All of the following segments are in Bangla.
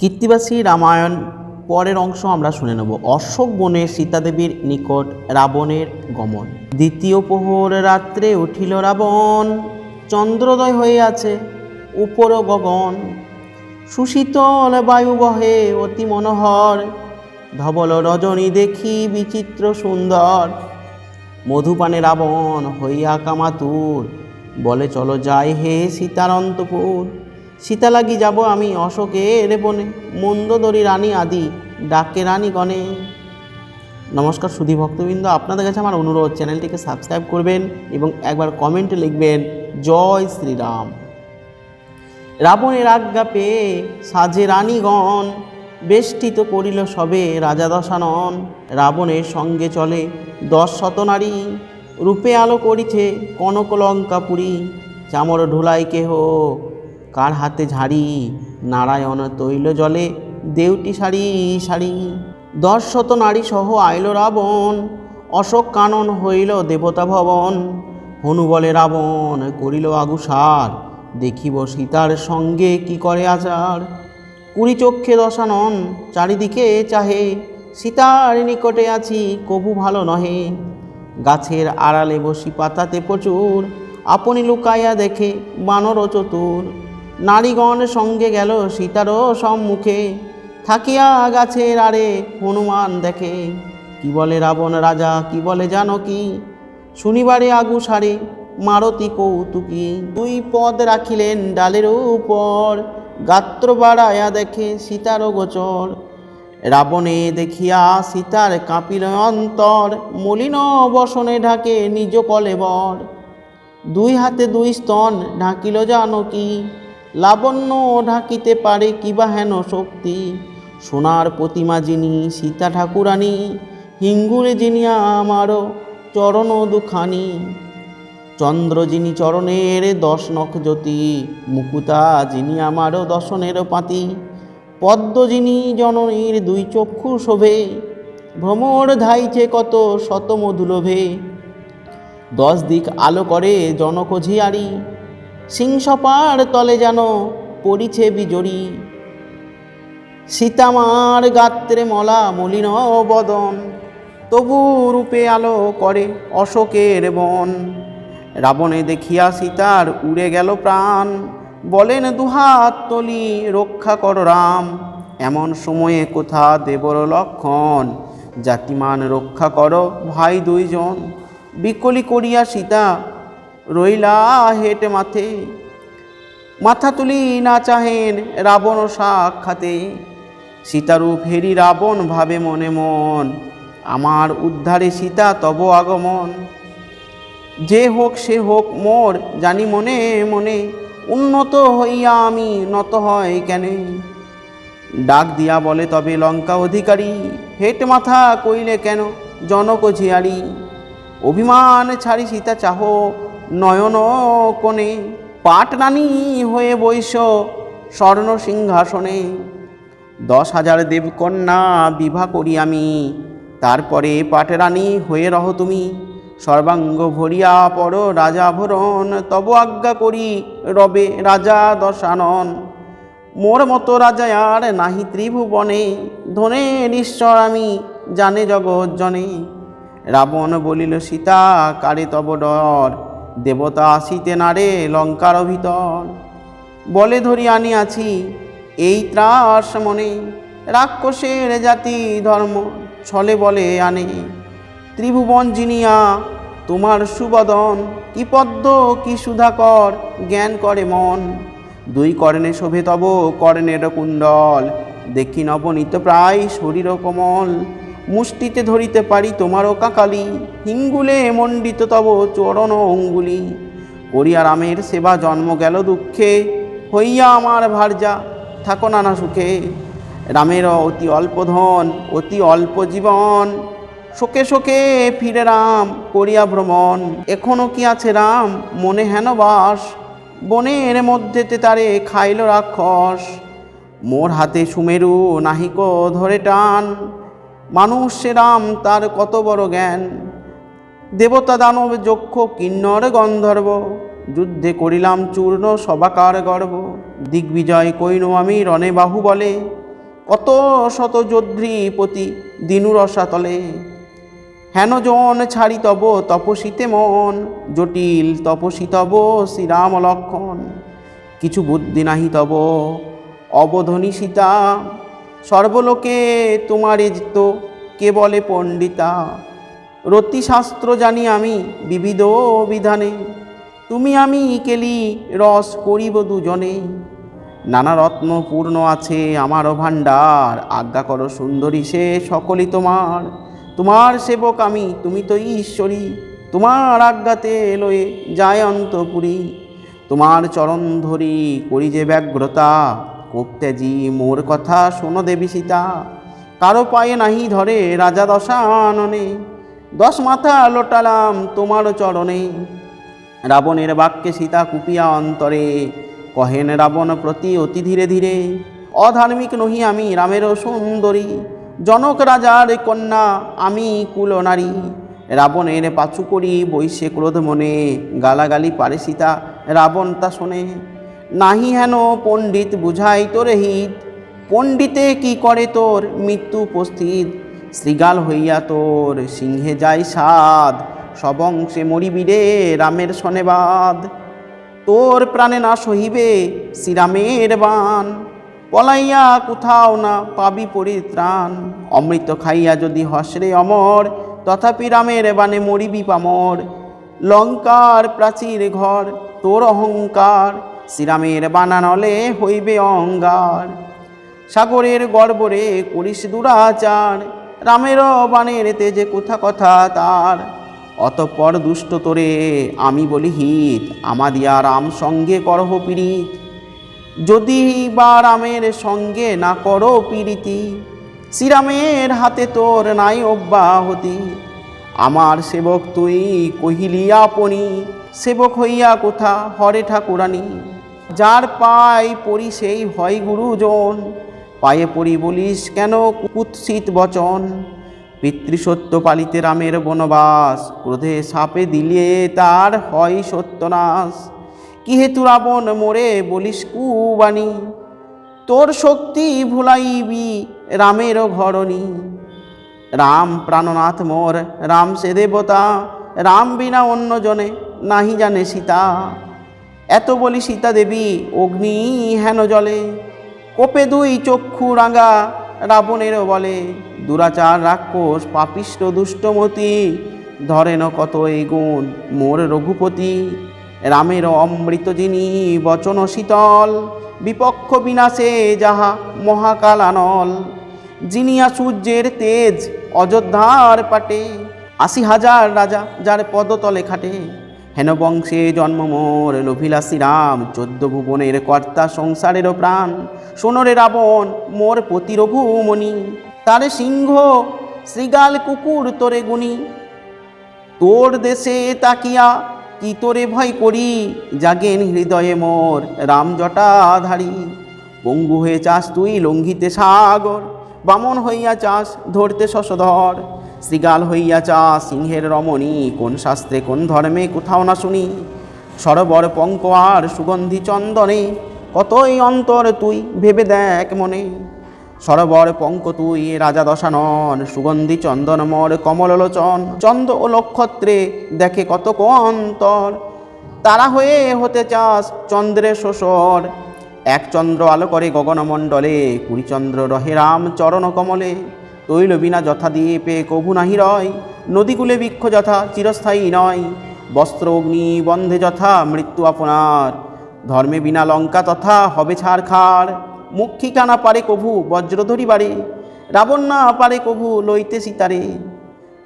কীর্তিবাসী রামায়ণ পরের অংশ আমরা শুনে নেব। অশোক বনে সীতাদেবীর নিকট রাবণের গমন। দ্বিতীয় প্রহর রাত্রে উঠিল রাবণ। চন্দ্রোদয় হয়ে আছে উপর গগন। সুশীতল বায়ু বহে অতি মনোহর। ধবল রজনী দেখি বিচিত্র সুন্দর। মধুপানে রাবণ হইয়া কামাতুর। বলে, চলো যাই হে সীতার অন্তপুর সীতা লাগি যাব আমি অশোকের বনে। মন্দদরি রানী আদি ডাকে রানী গণে। নমস্কার সুধী ভক্তবৃন্দ, আপনাদের কাছে আমার অনুরোধ, চ্যানেলটিকে সাবস্ক্রাইব করবেন এবং একবার কমেন্টে লিখবেন, জয় শ্রীরাম। রাবণের আজ্ঞা পেয়ে সাজে রানীগণ বেষ্টিত করিল সবে রাজা দশানন। রাবণের সঙ্গে চলে দশ শত নারী, রূপে আলো করিছে কনক লঙ্কাপুরী চামর ঢোলাই কেহ কার হাতে ঝাড়ি? নারায়ণ তৈল জলে, দেউটি শাড়ি শাড়ি দশ শত নারী সহ আইল রাবণ, অশোক কানন হইল দেবতা ভবন। হনু বলে, রাবণ, করিল আগুসার, দেখিব সীতার সঙ্গে কি করে আচার। কুড়ি চক্ষে দশানন, চারিদিকে চাহে, সীতার নিকটে আছি, কবু ভালো নহে। গাছের আড়ালে বসি পাতাতে প্রচুর, আপনি লুকাইয়া দেখে বানর চতুর। নারীগণ সঙ্গে গেল সীতারও সম্মুখে। থাকিয়া গাছের আরে হনুমান দেখে, কি বলে রাবণ রাজা, কি বলে জানো কি শনিবারে আগু সারে মারতি কৌতুকি। দুই পদ রাখিলেন ডালের উপর গাত্র বাড়ায়া দেখে সীতার গোচর। রাবণে দেখিয়া সীতার কাঁপিল অন্তর, মলিন বসনে ঢাকে নিজ কলেবর। দুই হাতে দুই স্তন ঢাকিল জানকী। লাবণ্য ঢাকিতে পারে কিবা হেন শক্তি। সোনার প্রতিমা যিনি, সীতা ঠাকুরানী, হিঙ্গুরে যিনি আমারও চরণ দুখানি। চন্দ্র যিনি চরণের দশ নখ জ্যোতি, মুকুতা যিনি আমারও দশনের পাতি। পদ্ম যিনি জননীর দুই চক্ষু শোভে, ভ্রমর ধাইছে কত শত মধুলোভে দশ দিক আলো করে জনক ঝিয়ারি সিংসপার তলে যেন পড়িছে বিজড়ি। সীতামার গাত্রে মলা মলিন বদন, তবু রূপে আলো করে অশোকের বন। রাবণে দেখিয়া সীতার উড়ে গেল প্রাণ, বলেন, দুহাত তলি রক্ষা কর রাম। এমন সময়ে কোথা দেবর লক্ষণ? জাতিমান রক্ষা কর ভাই দুইজন। বিকলি করিয়া সীতা রইলা হেটে মাথে মাথা তুলি না চাহেন রাবণ সাক্ষাতে। সীতারূপ হেরি রাবণ ভাবে মনে মন। আমার উদ্ধারে সীতা তব আগমন। যে হোক সে হোক মোর জানি মনে মনে, উন্নত হইয়া আমি নত হয় কেন। ডাক দিয়া বলে তবে লঙ্কা অধিকারী, হেট মাথা কইলে কেন জনক ঝিয়ারি? অভিমান ছাড়ি সীতা চাহ নয়ন কোণে পাটরানী হয়ে বৈশ স্বর্ণ সিংহাসনে। দশ হাজার দেবকন্যা বিভা করি আমি, তারপরে পাটরানী হয়ে রহ তুমি। সর্বাঙ্গ ভরিয়া পর রাজা ভরণ, তব আজ্ঞা করি রবে রাজা দশানন। মোর মতো রাজা আর নাহি ত্রিভুবনে, ধনে ঈশ্বর আমি জানে জগৎ জনে রাবণ বলিল, সীতা, কারে তব ডর? দেবতা আসিতে নারে লঙ্কার ভিতর বলে ধরি আনি আছি এই ত্রাস মনে রাক্ষসের জাতি ধর্ম ছলে বলে আনে। ত্রিভুবন জিনিয়া, তোমার সুবদন কি পদ্ম, কি সুধাকর জ্ঞান করে মন। দুই কর্ণে শোভে তব কর্ণের কুণ্ডল, দেখি নবনীত প্রায় শরীর কমল। মুষ্টিতে ধরিতে পারি তোমারও কাকালি। হিঙ্গুলে মণ্ডিত তব চরণ অঙ্গুলি। করিয়া রামের সেবা জন্ম গেল দুঃখে। হইয়া আমার ভার্যা, থাকো নানা সুখে। রামের অতি অল্প ধন, অতি অল্প জীবন। শোকে শোকে ফিরে রাম, করিয়া ভ্রমণ। এখনও কি আছে রাম? মনে হেন বাস। বনের মধ্যেতে তারে খাইল রাক্ষস। মোর হাতে সুমেরু নাহিক ধরে টান। মানুষ রাম তার কত বড় জ্ঞান? দেবতা দানব যক্ষ কিন্নর গন্ধর্ব, যুদ্ধে করিলাম চূর্ণ সবাকার গর্ব। দিগ্বিজয় কইন আমি রণে বাহু বলে কত শত যোদ্ধ্রীপতি দিনুরসা তলে। হেন জন ছাড়ি তব তপসীতে মন, জটিল তপসী তব শ্রীরাম লক্ষণ। কিছু বুদ্ধি নাহি তব অবধনী সীতা সর্বলোকে তোমারে তো কে বলে পণ্ডিতা। রতিশাস্ত্র জানি আমি বিবিধ বিধানে। তুমি আমি কেলি রস করিব দুজনে। নানা রত্ন পূর্ণ আছে আমার ভাণ্ডার। আজ্ঞা করো সুন্দরী সে সকলই তোমার। তোমার সেবক আমি, তুমি তো ঈশ্বরী। তোমার আজ্ঞাতে এলোয়ে যায় অন্তপুরী। তোমার চরণ ধরি করি যে ব্যগ্রতা। কোপ্তেজি, মোর কথা শোনো দেবী সীতা। কারও পায়ে নাহি ধরে রাজা দশাননে দশ মাথা লোটালাম তোমার চরণে। রাবণের বাক্যে সীতা কুপিয়া অন্তরে। কহেন রাবণ প্রতি অতি ধীরে ধীরে, অধার্মিক নহি আমি রামেরও সুন্দরী। জনক রাজার কন্যা, আমি কুল নারী। রাবণের পাচু করি বৈশে ক্রোধ মনে, গালাগালি পারে সীতা। রাবণ তা শোনে, নাহি হেন পণ্ডিত বুঝাই তোরে হিত। পণ্ডিতে কি করে তোর মৃত্যু উপস্থিত? শ্রীগাল হইয়া তোর সিংহে যায় সাদ সবংশে মরিবি রে রামের শনেবাদ তোর প্রাণে না সহিবে শ্রীরামের বান, পলাইয়া কোথাও না পাবি পরিত্রাণ। অমৃত খাইয়া যদি হসরে অমর, তথাপি রামের বানে মরিবি পামর। লঙ্কার প্রাচীর ঘর, তোর অহংকার, শ্রীরামের বানানলে হইবে অঙ্গার। সাগরের গর্বরে করিস দুরাচার। রামের বাণের তেজে কোথা কথা তার? অতঃপর দুষ্ট তোরে আমি বলি হিত, আমাদিয়া রাম সঙ্গে করহ পীড়িত। যদি বা রামের সঙ্গে না করো পীড়িতি, শ্রীরামের হাতে তোর নাই অব্যাহতি। আমার সেবক তুই কহিলি আপনি, সেবক হইয়া কোথা? হরে ঠাকুরানি, যার পায় পড়ি সেই হয় গুরুজন। পায়ে পড়ি বলিস কেন, কুৎসিত বচন? পিতৃসত্য পালিতে রামের বনবাস, ক্রোধে সাপে দিলে তার হয় সত্যনাশ। কি হেতু রাবণ মোরে বলিস কুবাণী? তোর শক্তি ভুলাইবি রামের ঘরণী। রাম প্রাণনাথ মোর, রাম সে দেবতা, রাম বিনা অন্য জনে নাহি জানে সীতা। এত বলি সীতা দেবী, অগ্নি হেন জলে। কোপে দুই চক্ষু রাঙা রাবণেরও বলে, দুরাচার রাক্ষস, পাপিষ্ট দুষ্টমতি, ধরেন কত এই গুণ মোর রঘুপতি? রামের অমৃত যিনি, বচন শীতল, বিপক্ষ বিনাশে যাহা মহাকাল আনল জিনিয়া সূর্যের তেজ অযোধ্যার পাটে, আশি হাজার রাজা যার পদতলে খাটে। হেন বংশে জন্ম মোর লোভিলাসী রাম, চোদ্দ ভুবনের কর্তা সংসারেরও প্রাণ। সোনরে রাবণ, মোর পতি রঘুমণি তারে সিংহ শ্রীগাল কুকুর তোরে গুণী। তোর দেশে তাকিয়া কি তোরে ভয় করি? জাগেন হৃদয়ে মোর রাম জটাধারী। পঙ্গু হয়ে চাস তুই লঙ্ঘিতে সাগর, বামন হইয়া চাস ধরতে শশধর। শ্রীগাল হইয়া চাস সিংহের রমণী, কোন শাস্ত্রে কোন ধর্মে কোথাও না শুনি। সরবর পঙ্ক আর সুগন্ধি চন্দনে কতই অন্তর তুই ভেবে দেখ মনে। সরবর পঙ্ক তুই, রাজা দশানন, সুগন্ধি চন্দন মর, কমললোচন, চন্দ ও নক্ষত্রে দেখে কত অন্তর। তারা হয়ে হতে চাস চন্দ্রের শোষর। এক চন্দ্র আলো করে গগনমণ্ডলে কুড়িচন্দ্র রহে রাম চরণ কমলে। তৈল বিনা যথা দিয়ে পে কভু নাহি রয়, নদীকুলে বৃক্ষ যথা চিরস্থায়ী নয়। বস্ত্র অগ্নি বন্ধে যথা মৃত্যু আপনার। ধর্মে বিনা লঙ্কা তথা হবে ছাড় খাড়। মুক্ষিকা না পারে কভু বজ্রধরি বাড়ে, রাবণ না পারে কভু লইতে সীতারে।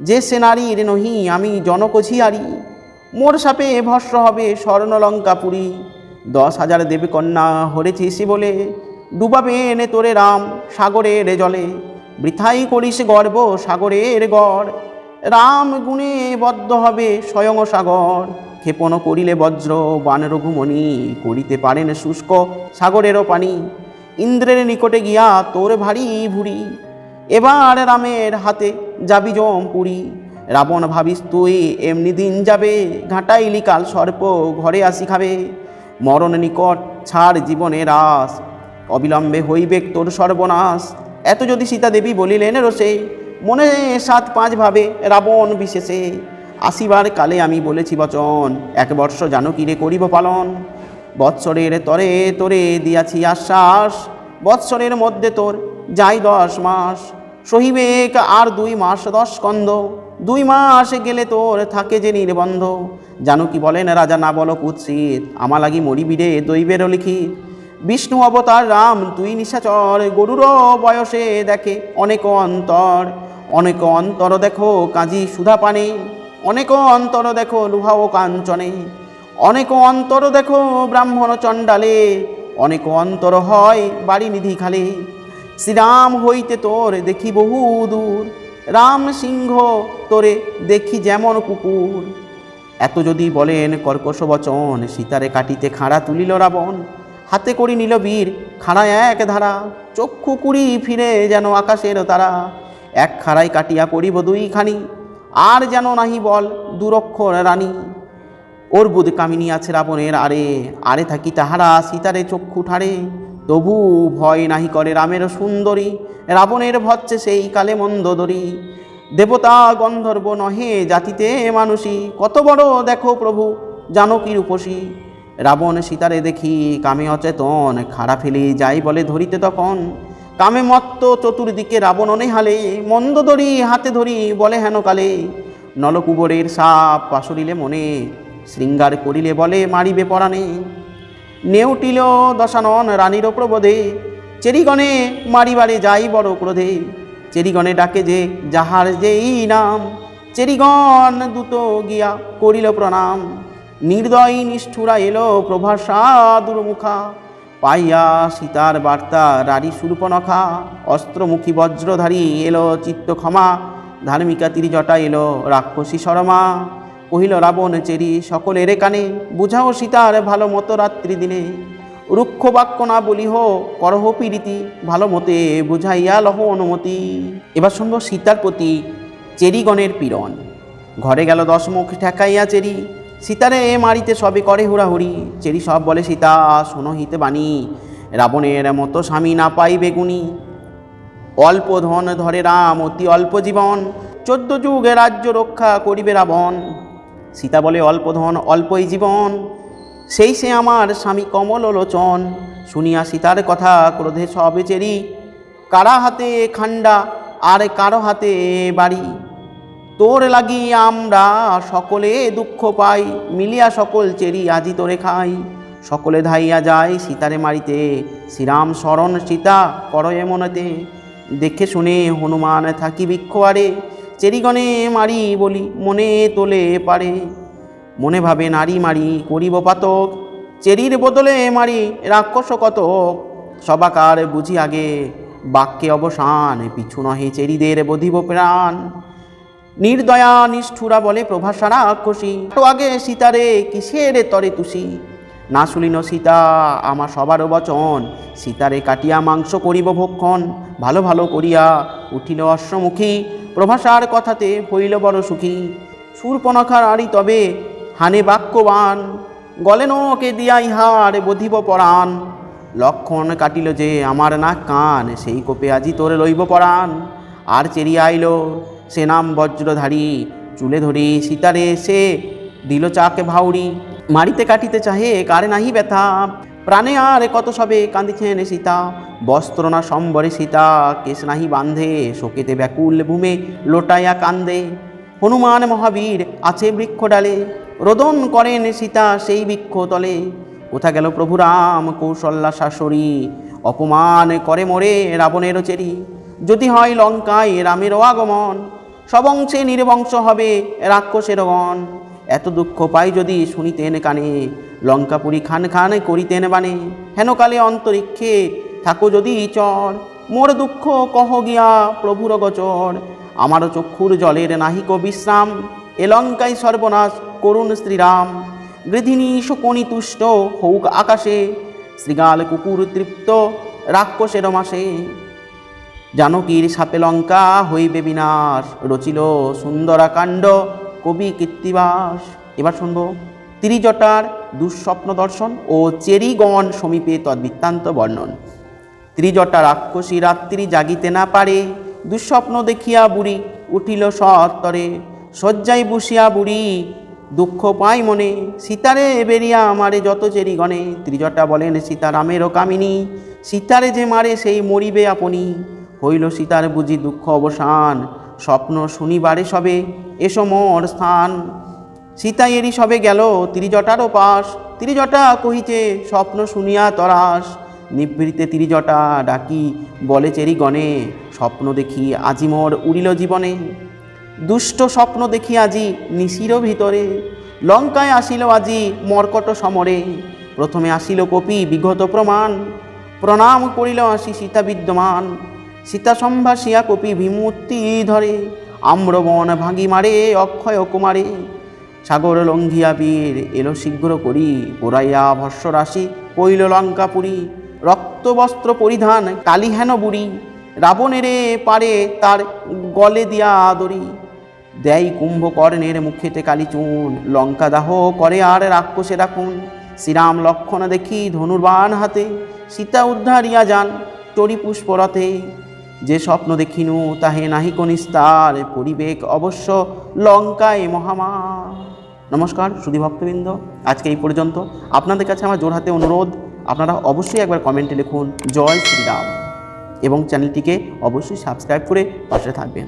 যে সে নারীর নহি, আমি জনকঝিয়ারি মোর সাপে ভস্র হবে স্বর্ণলঙ্কাপুরী দশ হাজার দেবী কন্যা হরেছি বলে, ডুবাবে এনে তোরে রাম সাগরের জলে। বৃথাই করিস গর্ব সাগরের গড়। রাম গুণে বদ্ধ হবে স্বয়ং সাগর। ক্ষেপণ করিলে বজ্র বান রঘুমণি করিতে পারেন শুষ্ক সাগরেরও পানি। ইন্দ্রের নিকটে গিয়া তোর ভারী ভুরি এবার রামের হাতে যাবি জমপুরি। রাবণ ভাবিস তুই এমনি দিন যাবে, ঘাটাইলি কাল সর্প ঘরে আসি খাবে। মরণ নিকট ছাড় জীবনের আস অবিলম্বে হইবে তোর সর্বনাশ। এত যদি সীতা দেবী বলিলেন রসে, মনে সাত পাঁচ ভাবে রাবণ বিশেষে আসিবার কালে আমি বলেছি, বচন, এক বর্ষ জানকীরে করিব পালন? বৎসরের তরে তোরে দিয়াছি আশ্বাস, বৎসরের মধ্যে তোর যাই দশ মাস। সহিবেক আর দুই মাস দশ স্কন্ধ দুই মাস গেলে তোর থাকে যে নির্বন্ধ। জানো কি বলেন রাজা, না বলো কুৎসিত, আমা লাগি মরিবিরে দৈবেরও লিখিত বিষ্ণু অবতার রাম, তুই নিশাচর, গরুরও বয়সে দেখে অনেক অন্তর অনেক অন্তর দেখো কাজী সুধা পানে অনেক অন্তর দেখো লুহা ও কাঞ্চনে অনেক অন্তর দেখো ব্রাহ্মণ চণ্ডালে অনেক অন্তর হয় বাড়ি নিধি খালে। শ্রীরাম হইতে তোর দেখি বহু দূর, রাম সিংহ তোরে দেখি যেমন কুকুর। এত যদি বলেন কর্কশ বচন, সীতারে কাটিতে খাড়া তুলিল রাবণ। হাতে করি নিল বীর খাড়া এক ধারা, চক্ষু কুড়ি ফিরে যেন আকাশের তারা। এক খাড়াই কাটিয়া করিব দুইখানি আর যেন নাহি বল দুরক্ষর রানী। ওর বুধ কামিনী আছে রাবণের আরে আরে থাকি তাহারা সীতারে চক্ষু ঠাড়ে। তবু ভয় নাহি করে রামের সুন্দরী, রাবণের ভচ্ছে সেই কালে মন্দদরি। দেবতা গন্ধর্ব নহে জাতিতে মানুষই কত বড় দেখো প্রভু জানকীর উপসী রাবণ সীতারে দেখি কামে অচেতন, খাড়া ফেলে যাই বলে ধরিতে তখন। কামে মত্ত চতুর্দিকে রাবণ অনেহালে, মন্দ ধরি হাতে ধরি বলে হেন কালে। নলকুবরের সাপ পাশরিলে মনে, শৃঙ্গার করিলে বলে মারিবে পরাণে। নেউটিল দশানন রানীর প্রবোধে, চেরিগণে মারিবারে যাই বড় ক্রোধে। চেরিগণে ডাকে যে, যাহার যেই নাম, চেরিগণ দূত গিয়া করিল প্রণাম। নির্দয় নিষ্ঠুরা এলো প্রভাসা দুর্মুখা পাইয়া সীতার বার্তা রারি সুরূপনখা, অস্ত্রমুখী বজ্রধারী এলো চিত্ত ক্ষমা, ধার্মিকা তিরিজটা এলো রাক্ষসী শরমা। কহিল, রাবণ চেরি সকলের কানে, বুঝাও সীতার ভালো মতো রাত্রি দিনে। রুক্ষ বাক্য না বলিহ, করহ পীড়িতি ভালো মতে বুঝাইয়া লহ অনুমতি। এবার শুনব সীতার প্রতি চেরিগণের পীড়ন। ঘরে গেল দশমুখ ঠেকাইয়া চেরি। সীতারে এ মারিতে সবে করে হুড়াহুড়ি। চেরি সব বলে, সীতা, শোনো হিতে বাণী রাবণের মতো স্বামী না পাই বেগুনি। অল্প ধন ধরে রাম, অতি অল্প জীবন। চোদ্দ যুগে রাজ্য রক্ষা করিবে রাবণ। সীতা বলে, অল্প ধন, অল্পই জীবন। সেই সে আমার স্বামী কমল লোচন। শুনিয়া সীতার কথা ক্রোধে সবে চেরি। কারা হাতে খান্ডা আর কারও হাতে বাড়ি? তোর লাগি আমরা সকলে দুঃখ পাই, মিলিয়া সকল চেরি আজি তোরে খাই। সকলে ধাইয়া যায় সীতারে মারিতে, শ্রীরাম শরণ সীতা করয়ে মনেতে। দেখে শুনে হনুমান থাকি বৃক্ষ আরে, চেরিগণে মারি বলি মনে তোলে পারে। মনে ভাবে নারী মারি করিব পাতক, চেরির বদলে মারি রাক্ষস কতক। সবাকার বুঝি আগে বাক্যে অবসান, পিছু নহে চেরিদের বধিব প্রাণ। নির্দয়া নিষ্ঠুরা বলে প্রভাসা রাক্ষসী তো আগে সীতারে, কিসের তরে তুষি? না শুলিন সীতা আমার সবারও বচন। সীতারে কাটিয়া মাংস করিব ভক্ষণ। ভালো ভালো করিয়া উঠিল অশ্বমুখী। প্রভাসার কথাতে হইল বড় সুখী। সুরপনখার আড়ি তবে হানে বাক্যবান। গলেন ওকে দিয়া ইহার বধিব পরাণ। লক্ষণ কাটিল যে আমার না কান, সেই কোপে আজি তোরে লইব পরাণ। আর চেরিয়া আইল সে নাম বজ্রধারী, চুলে ধরি সীতারে সে দিল চাকে ভাউরি মারিতে কাটিতে চাহে, কারে নাহি ব্যথা। প্রাণে আর কত সবে কান্দিছেন সীতা। বস্ত্র না সম্বরে সীতা, কেশ নাহি বান্ধে শোকেতে ব্যাকুল ভূমে লোটাইয়া কান্দে। হনুমান মহাবীর আছে বৃক্ষ ডালে। রোদন করেন সীতা সেই বৃক্ষ তলে। কোথা গেল প্রভু রাম, কৌশল্যা শাশুড়ি? অপমান করে মোরে রাবণেরও চেরি। যদি হয় লঙ্কায় রামেরও আগমন। সবংশে নির্বংশ হবে রাক্ষসের গণ এত দুঃখ পাই যদি শুনিতেন কানে, লঙ্কাপুরি খান খান করিতেন বানে। হেনকালে অন্তরিক্ষে থাকো যদি চর, মোর দুঃখ কহ গিয়া প্রভুর গচর। আমারও চক্ষুর জলের নাহিক বিশ্রাম, এ লঙ্কায় সর্বনাশ করুণ শ্রীরাম। গৃধিনী শোকনি তুষ্ট হৌক আকাশে, শ্রীগাল কুকুর তৃপ্ত রাক্ষসের মাসে। জানকীর সাপে লঙ্কা হইবে বিনাশ, রচিল সুন্দরাকাণ্ড কবি কীর্তিবাস। এবার শুনব, তিরিজটার দুঃস্বপ্ন দর্শন ও চেরিগণ সমীপে তদ্বৃত্তান্ত বর্ণন। ত্রিজটা রাক্ষসী রাত্রি জাগিতে না পারে, দুঃস্বপ্ন দেখিয়া বুড়ি উঠিল সত্তরে। শয্যায় বসিয়া বুড়ি দুঃখ পাই মনে, সীতারে বেরিয়া আমারে যত চেরি গণে ত্রিজটা বলেন, সীতারামেরও কামিনী, সীতারে যে মারে সেই মরিবে আপনি। হইল সীতার বুঝি দুঃখ অবসান। স্বপ্ন শুনিবারে সবে, এসো মোর স্থান। সীতা এরি সবে গেল ত্রিজটারও পাশ ত্রিজটা কহিছে, স্বপ্ন শুনিয়া তরাস। নিভৃতে ত্রিজটা ডাকি, বলে চেরি গণে, স্বপ্ন দেখি আজি মোর উড়িল জীবনে। দুষ্ট স্বপ্ন দেখি আজি নিশির ভিতরে। লঙ্কায় আসিল আজি মর্কট সমরে। প্রথমে আসিল কপি বিগত প্রমাণ। প্রণাম করিল আসি সীতা বিদ্যমান। সীতা সম্ভাসিয়া কপি বিমূর্তি ধরে, আম্রবন ভাঙি মারে, অক্ষয় কুমারে। সাগর লঙ্ঘিয়া বীর এলো শীঘ্র করি পোড়াইয়া ভস্য রাশি পইল লঙ্কাপুরী। রক্তবস্ত্র পরিধান কালী হেন বুড়ি, রাবণেরে পারে তার গলে দিয়া আদরি দেয় কুম্ভকর্ণের মুখেতে কালিচুন লঙ্কা দাহ করে আর রাক্ষসে রাখুন শ্রীরাম লক্ষণ দেখি ধনুর্বাণ হাতে, সীতা উদ্ধারিয়া যান, তরি পুষ্পরথে। যে স্বপ্ন দেখিনু তাহে নাহি কনিস্তার পরিবেক অবশ্য লঙ্কায় মহামা। নমস্কার, সুধী ভক্তবৃন্দ, আজকে এই পর্যন্ত। আপনাদের কাছে আমার জোরহাতে অনুরোধ, আপনারা অবশ্যই একবার কমেন্টে লিখুন, জয় শ্রীরাম। এবং চ্যানেলটিকে অবশ্যই সাবস্ক্রাইব করে পাশে থাকবেন।